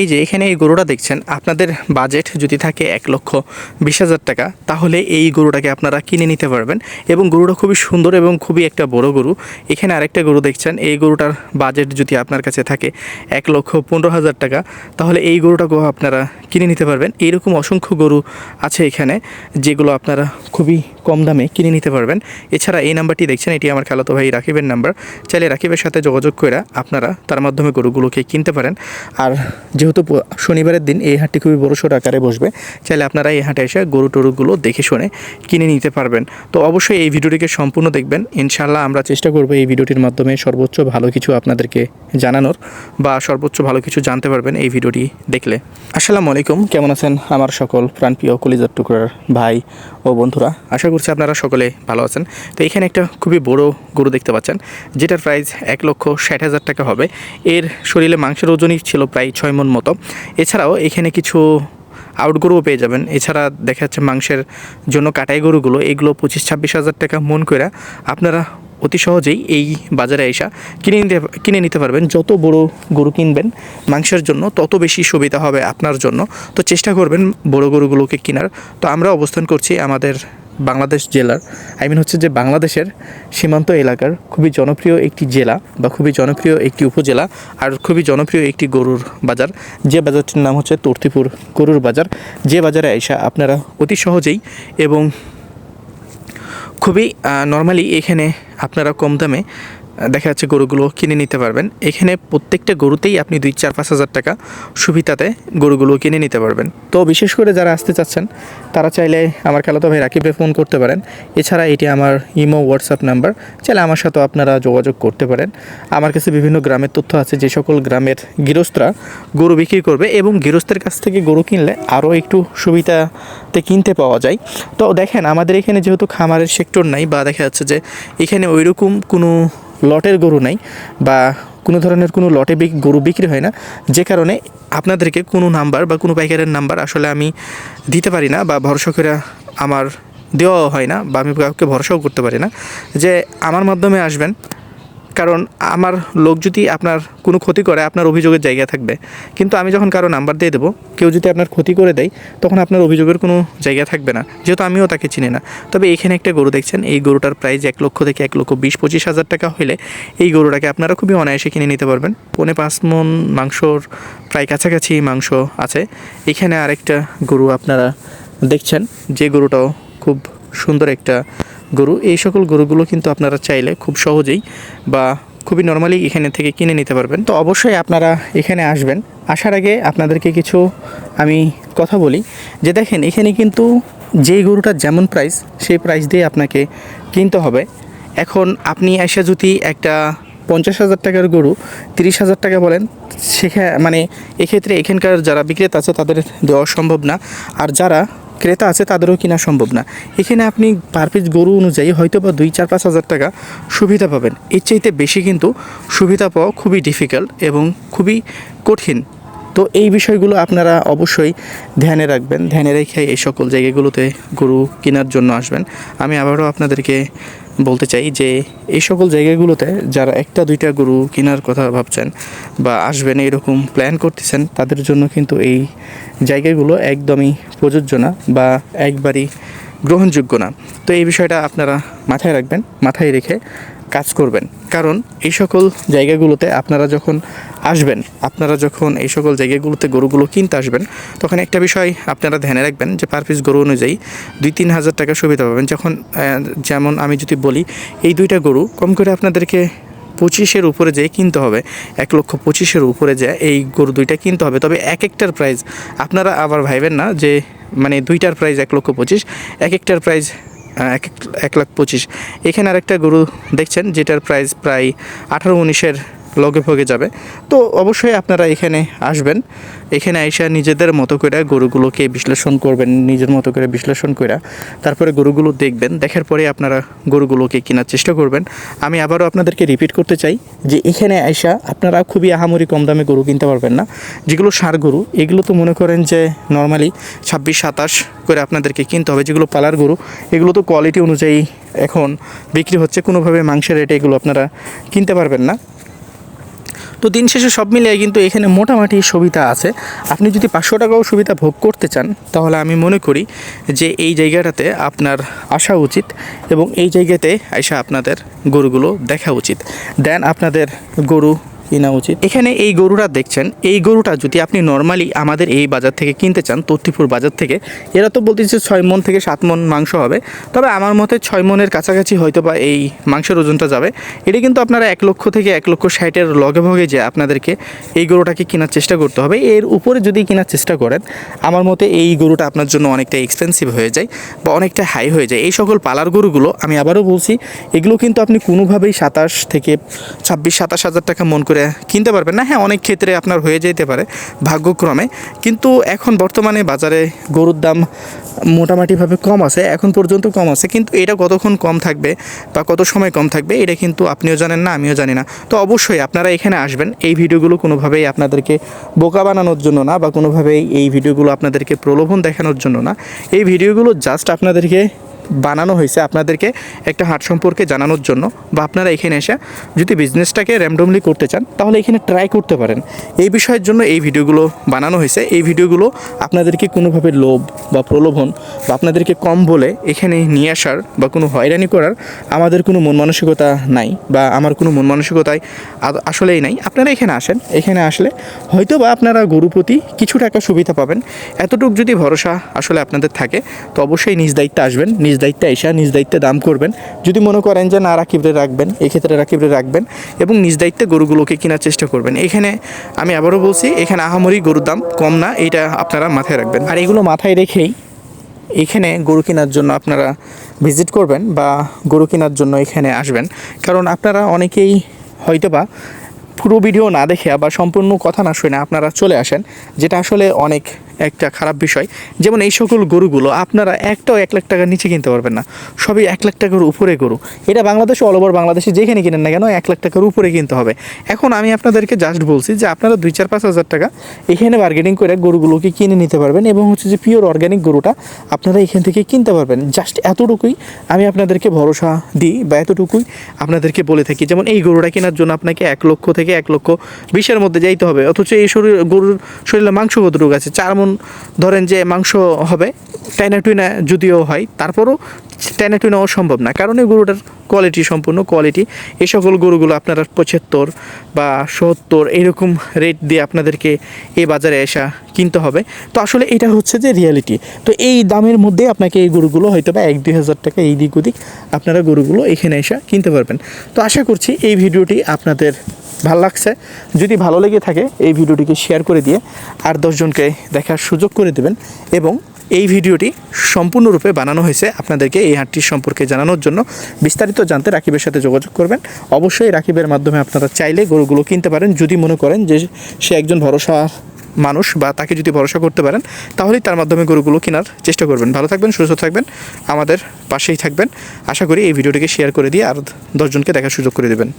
এই যে এখানে এই গরুটা দেখছেন, আপনাদের বাজেট যদি থাকে এক লক্ষ বিশ হাজার টাকা, তাহলে এই গরুটাকে আপনারা কিনে নিতে পারবেন। এবং গরুটা খুবই সুন্দর এবং খুবই একটা বড় গরু। এখানে আরেকটা গরু দেখছেন, এই গরুটার বাজেট যদি আপনার কাছে থাকে এক লক্ষ পনেরো হাজার টাকা, তাহলে এই গরুটাকেও আপনারা কিনে নিতে পারবেন। এইরকম অসংখ্য গরু আছে এখানে, যেগুলো আপনারা খুবই কম দামে কিনে নিতে পারবেন। এছাড়া এই নাম্বারটি দেখছেন, এটি আমার খালাতো ভাই রাকিবের নাম্বার। চাইলে রাকিবের সাথে যোগাযোগ করে আপনারা তার মাধ্যমে গরুগুলোকে কিনতে পারেন। আর যেহেতু শনিবারের দিন এই হাটটি খুবই বড়সড় আকারে বসবে, চাইলে আপনারা এই হাটে এসে গরু টরুগুলো দেখে শুনে কিনে নিতে পারবেন। তো অবশ্যই এই ভিডিওটিকে সম্পূর্ণ দেখবেন। ইনশাল্লাহ আমরা চেষ্টা করব এই ভিডিওটির মাধ্যমে সর্বোচ্চ ভালো কিছু আপনাদেরকে জানানোর বা সর্বোচ্চ ভালো কিছু জানতে পারবেন এই ভিডিওটি দেখলে। আসসালামু আলাইকুম, কেমন আছেন আমার সকল প্রাণপ্রিয় কলিজার টুকরার ভাই ও বন্ধুরা? আশা করছি আপনারা সকলে ভালো আছেন। তো এখানে একটা খুবই বড় গরু দেখতে পাচ্ছেন, যেটার প্রাইস এক লক্ষ ষাট হাজার টাকা হবে। এর শরীরে মাংসের ওজনই ছিল প্রায় ছয় মন মতো। এছাড়াও এখানে কিছু আউট গরুও পেয়ে যাবেন। এছাড়া দেখা যাচ্ছে মাংসের জন্য কাটাই গরুগুলো, এগুলো পঁচিশ, ছাব্বিশ হাজার টাকা মন করে আপনারা অতি সহজেই এই বাজারে এসা কিনে নিতে কিনে নিতে পারবেন। যত বড় গরু কিনবেন মাংসের জন্য, তত বেশি সুবিধা হবে আপনার জন্য। তো চেষ্টা করবেন বড় গরুগুলোকে কেনার। তো আমরা অবস্থান করছি আমাদের বাংলাদেশ জেলার আই মিন হচ্ছে যে বাংলাদেশের সীমান্ত এলাকার খুবই জনপ্রিয় একটি জেলা বা খুবই জনপ্রিয় একটি উপজেলা আর খুবই জনপ্রিয় একটি গরুর বাজার। যে বাজারটির নাম হচ্ছে তর্তিপুর গরুর বাজার। যে বাজারে আইসা আপনারা অতি সহজেই এবং খুবই নর্মালি এখানে আপনারা কম দামে দেখা যাচ্ছে গরুগুলো কিনে নিতে পারবেন। এখানে প্রত্যেকটা গরুতেই আপনি দুই, চার, পাঁচ হাজার টাকা সুবিধাতে গরুগুলো কিনে নিতে পারবেন। তো বিশেষ করে যারা আসতে চাচ্ছেন, তারা চাইলে আমার খালাতো ভাই রাকিবে ফোন করতে পারেন। এছাড়া এটি আমার ইমো, হোয়াটসঅ্যাপ নাম্বার। চাইলে আমার সাথেও আপনারা যোগাযোগ করতে পারেন। আমার কাছে বিভিন্ন গ্রামের তথ্য আছে, যে সকল গ্রামের গৃহস্থরা গরু বিক্রি করবে এবং গৃহস্থের কাছ থেকে গরু কিনলে আরও একটু সুবিধাতে কিনতে পাওয়া যায়। তো দেখেন, আমাদের এখানে যেহেতু খামারের সেক্টর নাই বা দেখা যাচ্ছে যে এখানে ওইরকম কোনো লটের গরু নাই বা কোনো ধরনের কোনো লটে গরু বিক্রি হয় না। যে কারণে আপনাদেরকে কোনো নাম্বার বা কোনো পাইকারের নাম্বার আসলে আমি দিতে পারি না বা ভরসা করে আমার দেওয়াও হয় না বা আমি কাউকে ভরসাও করতে পারি না। যে আমার মাধ্যমে আসবেন কারণ আমার লোক যদি আপনার কোনো ক্ষতি করে, আপনার অভিযোগের জায়গা থাকবে। কিন্তু আমি যখন কারও নাম্বার দিয়ে দেবো, কেউ যদি আপনার ক্ষতি করে দেয়, তখন আপনার অভিযোগের কোনো জায়গা থাকবে না। যেহেতু আমিও তাকে চিনি না। তবে এখানে একটা গরু দেখছেন, এই গরুটার প্রাইস এক লক্ষ থেকে এক লক্ষ বিশ, পঁচিশ হাজার টাকা হলে এই গরুটাকে আপনারা খুবই অনায়াসে কিনে নিতে পারবেন। পৌনে পাঁচ মন মাংসর প্রায় কাছাকাছি মাংস আছে। এখানে আরেকটা গরু আপনারা দেখছেন, যে গরুটাও খুব সুন্দর একটা গরু, এই সকল গরুগুলো কিন্তু আপনারা চাইলে খুব সহজেই বা খুবই নর্মালি এখানে থেকে কিনে নিতে পারবেন। তো অবশ্যই আপনারা এখানে আসবেন। আসার আগে আপনাদেরকে কিছু আমি কথা বলি যে দেখেন, এখানে কিন্তু যেই গরুটার যেমন প্রাইস সেই প্রাইস দিয়ে আপনাকে কিনতে হবে। এখন আপনি এসে যদি একটা পঞ্চাশ হাজার টাকার গরু, তিরিশ হাজার টাকা বলেন, সেখা মানে এক্ষেত্রে এখানকার যারা বিক্রেতা আছে, তাদের দেওয়া সম্ভব না। আর যারা ক্রেতা আছে, তাদেরও কিনা সম্ভব না। এখানে আপনি পার পিস গরু অনুযায়ী হয়তো বা দুই, চার, পাঁচ হাজার টাকা সুবিধা পাবেন। এর চাইতে বেশি কিন্তু সুবিধা পাওয়া খুবই ডিফিকাল্ট এবং খুবই কঠিন। তো এই বিষয়গুলো আপনারা অবশ্যই ধ্যানে রাখবেন। ধ্যানে রেখে এই সকল জায়গাগুলোতে গরু কেনার জন্য আসবেন। আমি আবারও আপনাদেরকে বলতে চাই যে এই সকল জায়গাগুলোতে যারা একটা, দুইটা গরু কেনার কথা ভাবছেন বা আসবেন, এরকম প্ল্যান করতেছেন, তাদের জন্য কিন্তু এই জায়গাগুলো একদমই প্রযোজ্য না বা একবারই গ্রহণযোগ্য না। তো এই বিষয়টা আপনারা মাথায় রাখবেন, মাথায় রেখে কাজ করবেন। কারণ এই সকল জায়গাগুলোতে আপনারা যখন আসবেন, আপনারা যখন এই সকল জায়গাগুলোতে গরুগুলো কিনতে আসবেন, তখন একটা বিষয় আপনারা ধ্যানে রাখবেন যে পার পিস গরু অনুযায়ী দুই তিন হাজার টাকা সুবিধা পাবেন। যখন যেমন আমি যদি বলি, এই দুইটা গরু কম করে আপনাদেরকে পঁচিশের উপরে যেয়ে কিনতে হবে, এক লক্ষ পঁচিশের উপরে যে এই গরু দুইটা কিনতে হবে। তবে এক একটার প্রাইস আপনারা আবার ভাইবেন না যে মানে দুইটার প্রাইস এক লক্ষ পঁচিশ, এক একটার প্রাইস এক এক- লাখ পঁচিশ। এখানে আরেকটা গরু দেখছেন যেটার প্রাইস প্রায় আঠারো উনিশের লগে ভগে যাবে। তো অবশ্যই আপনারা এখানে আসবেন। এখানে আইসা নিজেদের মতো করে গরুগুলোকে বিশ্লেষণ করবেন, নিজের মতো করে বিশ্লেষণ করে তারপরে গরুগুলো দেখবেন। দেখার পরে আপনারা গরুগুলোকে কেনার চেষ্টা করবেন। আমি আবারও আপনাদেরকে রিপিট করতে চাই যে এখানে আইসা আপনারা খুবই আহামরি কম দামে গরু কিনতে পারবেন না। যেগুলো সার গরু, এগুলো তো মনে করেন যে নর্মালি ছাব্বিশ, সাতাশ করে আপনাদেরকে কিনতে হবে। যেগুলো পালার গরু, এগুলো তো কোয়ালিটি অনুযায়ী এখন বিক্রি হচ্ছে। কোনোভাবে মাংসের রেটে এগুলো আপনারা কিনতে পারবেন না। তো দিন শেষে সব মিলিয়ে কিন্তু এখানে মোটামুটি সুবিধা আছে। আপনি যদি পাঁচশো টাকাও সুবিধা ভোগ করতে চান, তাহলে আমি মনে করি যে এই জায়গাটাতে আপনার আসা উচিত এবং এই জায়গাতে আসা আপনাদের গরুগুলো দেখা উচিত। দেন আপনাদের গরু কেনা উচিত। এখানে এই গরুটা দেখছেন, এই গরুটা যদি আপনি নর্মালি আমাদের এই বাজার থেকে কিনতে চান তত্তিপুর বাজার থেকে, এরা তো বলতেছে ছয় মন থেকে সাত মন মাংস হবে, তবে আমার মতে ছয় মনের কাছাকাছি হয়তো বা এই মাংসের ওজনটা যাবে। এটা কিন্তু আপনারা এক লক্ষ থেকে এক লক্ষ ষাটের লগে ভগে যে আপনাদেরকে এই গরুটাকে কেনার চেষ্টা করতে হবে, এর উপরে যদি কেনার চেষ্টা করেন, আমার মতে এই গরুটা আপনার জন্য অনেকটা এক্সপেন্সিভ হয়ে যায় বা অনেকটা হাই হয়ে যায়। এই সকল পালার গরুগুলো, আমি আবারও বলছি, এগুলো কিন্তু আপনি কোনোভাবেই সাতাশ থেকে ছাব্বিশ, সাতাশ হাজার টাকা মন করে কিনতে পারবেন না। হ্যাঁ অনেক ক্ষেত্রে আপনার হয়ে যেতে পারে ভাগ্যক্রমে। কিন্তু এখন বর্তমানে বাজারে গরুর দাম মোটামুটিভাবে কম আছে, এখন পর্যন্ত কম আছে। কিন্তু এটা কতক্ষণ কম থাকবে বা কত সময় কম থাকবে, এটা কিন্তু আপনিও জানেন না, আমিও জানি না। তো অবশ্যই আপনারা এখানে আসবেন, এই ভিডিওগুলো কোনোভাবেই আপনাদেরকে বোকা বানানোর জন্য না বা কোনোভাবেই এই ভিডিওগুলো আপনাদেরকে প্রলোভন দেখানোর জন্য না। এই ভিডিওগুলো জাস্ট আপনাদেরকে বানানো হয়েছে আপনাদেরকে একটা হাট সম্পর্কে জানানোর জন্য, বা আপনারা এখানে এসে যদি বিজনেসটাকে র্যান্ডমলি করতে চান, তাহলে এখানে ট্রাই করতে পারেন। এই বিষয়ের জন্য এই ভিডিওগুলো বানানো হয়েছে। এই ভিডিওগুলো আপনাদেরকে কোনোভাবে লোভ বা প্রলোভন বা আপনাদেরকে কম বলে এখানে নিয়ে আসার বা কোনো হয়রানি করার আমাদের কোনো মন মানসিকতা নাই, বা আমার কোনো মন মানসিকতায় আসলেই নাই। আপনারা এখানে আসেন। এখানে আসলে হয়তো বা আপনারা গরু প্রতি কিছু টাকা সুবিধা পাবেন। এতটুকু যদি ভরসা আসলে আপনাদের থাকে, তো অবশ্যই নিজ দায়িত্বে আসবেন। নিজ দায়িত্বে এসে নিজ দায়িত্বে দাম করবেন। যদি মনে করেন যে না, রাকিবরে রাখবেন, এক্ষেত্রে রাকিবরে রাখবেন এবং নিজ দায়িত্বে গরুগুলোকে কেনার চেষ্টা করবেন। এখানে আমি আবারও বলছি, এখানে আহামরি গরুর দাম কম না এইটা আপনারা মাথায় রাখবেন। আর এগুলো মাথায় রেখেই এখানে গরু কেনার জন্য আপনারা ভিজিট করবেন বা গরু কেনার জন্য এখানে আসবেন। কারণ আপনারা অনেকেই হয়তোবা পুরো ভিডিও না দেখে বা সম্পূর্ণ কথা না শুনে আপনারা চলে আসেন, যেটা আসলে অনেক একটা খারাপ বিষয়। যেমন এই সকল গরুগুলো আপনারা একটাও এক লাখ টাকার নিচে কিনতে পারবেন না। সবই এক লাখ টাকার উপরে গরু। এটা বাংলাদেশে অল ওভার বাংলাদেশে যেখানে কিনেন না কেন এক লাখ টাকার উপরে কিনতে হবে। এখন আমি আপনাদেরকে জাস্ট বলছি যে আপনারা দুই চার পাঁচ হাজার টাকা এখানে বার্গেনিং করে গরুগুলোকে কিনে নিতে পারবেন এবং হচ্ছে যে পিওর অর্গ্যানিক গরুটা আপনারা এখান থেকে কিনতে পারবেন। জাস্ট এতটুকুই আমি আপনাদেরকে ভরসা দিই বা এতটুকুই আপনাদেরকে বলে থাকি। যেমন এই গরুটা কেনার জন্য আপনাকে এক লক্ষ থেকে এক লক্ষ বিশের মধ্যে যাইতে হবে। অথচ এই শরীর, গরুর শরীরে মাংস কতটুকু আছে, চার মন ধরেন যে মাংস হবে, টাইনা টুইনা যদিও হয়, তারপরও টাইনা টুইনা অসম্ভব না। কারণ এই গরুটার কোয়ালিটি সম্পূর্ণ কোয়ালিটি এই সকল গরুগুলো আপনারা পঁচাত্তর বা সত্তর এইরকম রেট দিয়ে আপনাদেরকে এই বাজারে এসা কিনতে হবে। তো আসলে এটা হচ্ছে যে রিয়ালিটি তো এই দামের মধ্যে আপনাকে এই গরুগুলো হয়তো বা এক দুই হাজার টাকা এই দিক ওদিক আপনারা গরুগুলো এখানে এসে কিনতে পারবেন। তো আশা করছি এই ভিডিওটি আপনাদের ভালো লাগছে। যদি ভালো লেগে থাকে, এই ভিডিওটিকে শেয়ার করে দিয়ে আর দশজনকে দেখার সুযোগ করে দেবেন এবং এই ভিডিওটি সম্পূর্ণরূপে বানানো হয়েছে আপনাদেরকে এই হাটটির সম্পর্কে জানানোর জন্য। বিস্তারিত জানতে রাকিবের সাথে যোগাযোগ করবেন। অবশ্যই রাকিবের মাধ্যমে আপনারা চাইলে গরুগুলো কিনতে পারেন। যদি মনে করেন যে সে একজন ভরসা মানুষ বা তাকে যদি ভরসা করতে পারেন, তাহলেই তার মাধ্যমে গরুগুলো কেনার চেষ্টা করবেন। ভালো থাকবেন, সুস্থ থাকবেন, আমাদের পাশেই থাকবেন। আশা করি এই ভিডিওটিকে শেয়ার করে দিয়ে আর দশজনকে দেখার সুযোগ করে দেবেন।